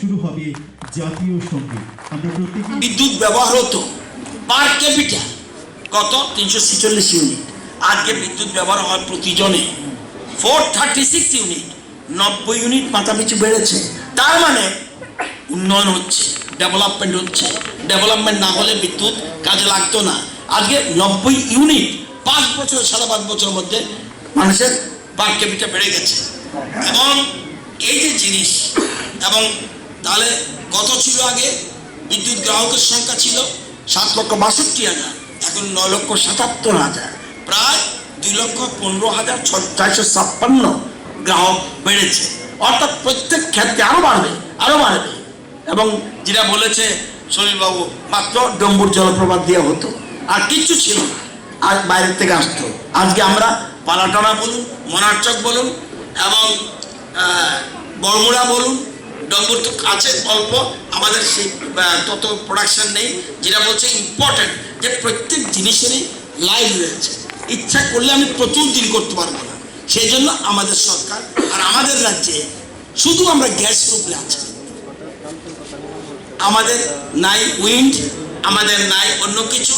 শুরু হবে জাতীয় সংগীত। আমরা প্রত্যেক বিদ্যুৎ ব্যবহার হতো পার ক্যাপিটাল। কত? তিনশো ছেচল্লিশ ইউনিট। আজকে বিদ্যুৎ ব্যবহার হয় প্রতিজনে। Four thirty six unit. নব্বই ইউনিট মাথাপিছু বেড়েছে। তার মানে উন্নয়ন হচ্ছে, ডেভেলপমেন্ট হচ্ছে। ডেভেলপমেন্ট না হলে বিদ্যুৎ কাজে লাগতো না। আজকে নব্বই ইউনিট পাঁচ বছর, সাড়ে পাঁচ বছরের মধ্যে মানুষের পার ক্যাপিটাল বেড়ে গেছে। এবং এই যে জিনিস, এবং তাহলে কত ছিল আগে? বিদ্যুৎ গ্রাহকের সংখ্যা ছিল সাত লক্ষ বাষট্টি হাজার, এখন নয় লক্ষ সাতাত্তর হাজার, প্রায় দুই লক্ষ পনেরো হাজার চারশো ছাপ্পান্ন গ্রাহক বেড়েছে। অর্থাৎ প্রত্যেক ক্ষেত্রে আরও বাড়বে আরও বাড়বে। এবং যেটা বলেছে সলিলবাবু, মাত্র ডম্বুর জলপ্রপাত দিয়ে হতো, আর কিচ্ছু ছিল না। আজ বাইরের থেকে আসতো। আজকে আমরা পালাটানা বলুন, মনারচক বলুন এবং বড়মুড়া বলুন ডম্বুর তো আছে অল্প, আমাদের সেই তত প্রোডাকশন নেই, যেটা বলছে ইম্পর্টেন্ট যে প্রত্যেক জিনিসেরই লাইভ রয়েছে। ইচ্ছা করলে আমি প্রচুর দিন করতে পারব না। সেই জন্য আমাদের সরকার আর আমাদের রাজ্যে শুধু আমরা গ্যাসের উপরে আছি। আমাদের নাই উইন্ড আমাদের নাই অন্য কিছু,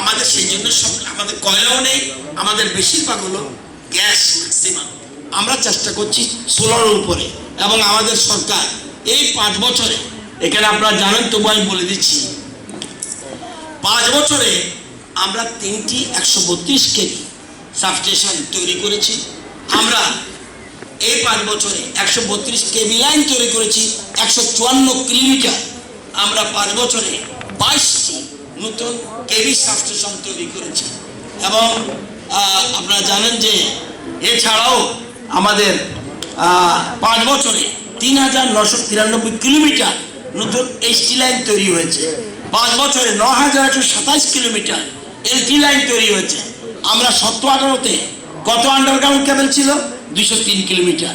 আমাদের সেই জন্য সব, আমাদের কয়লাও নেই, আমাদের বেশিরভাগ হলো গ্যাস ম্যাক্সিমাম আমরা চেষ্টা করছি সোলারের উপরে এবং আমাদের সরকার এই পাঁচ বছরে, এখানে আপনারা জানেন, তবু আমি বলে দিচ্ছি, পাঁচ বছরে আমরা তিনটি একশো বত্রিশ কেজি সাবস্টেশন তৈরি করেছি। আমরা এই পাঁচ বছরে একশো বত্রিশ কেবি লাইন তৈরি করেছি, একশো চুয়ান্ন কিলোমিটার। আমরা পাঁচ বছরে বাইশটি নতুন কেবি সাবস্টেশন তৈরি করেছি। এবং আপনারা জানেন যে এছাড়াও আমাদের পাঁচ বছরে তিন হাজার নশো তিরানব্বই কিলোমিটার নতুন এসটি লাইন তৈরি হয়েছে। পাঁচ বছরে ন হাজার একশো সাতাশ কিলোমিটার এলটি লাইন তৈরি হয়েছে। আমরা সত্য আঠারোতে কত আন্ডারগ্রাউন্ড কেবল ছিল, দুশো তিন কিলোমিটার।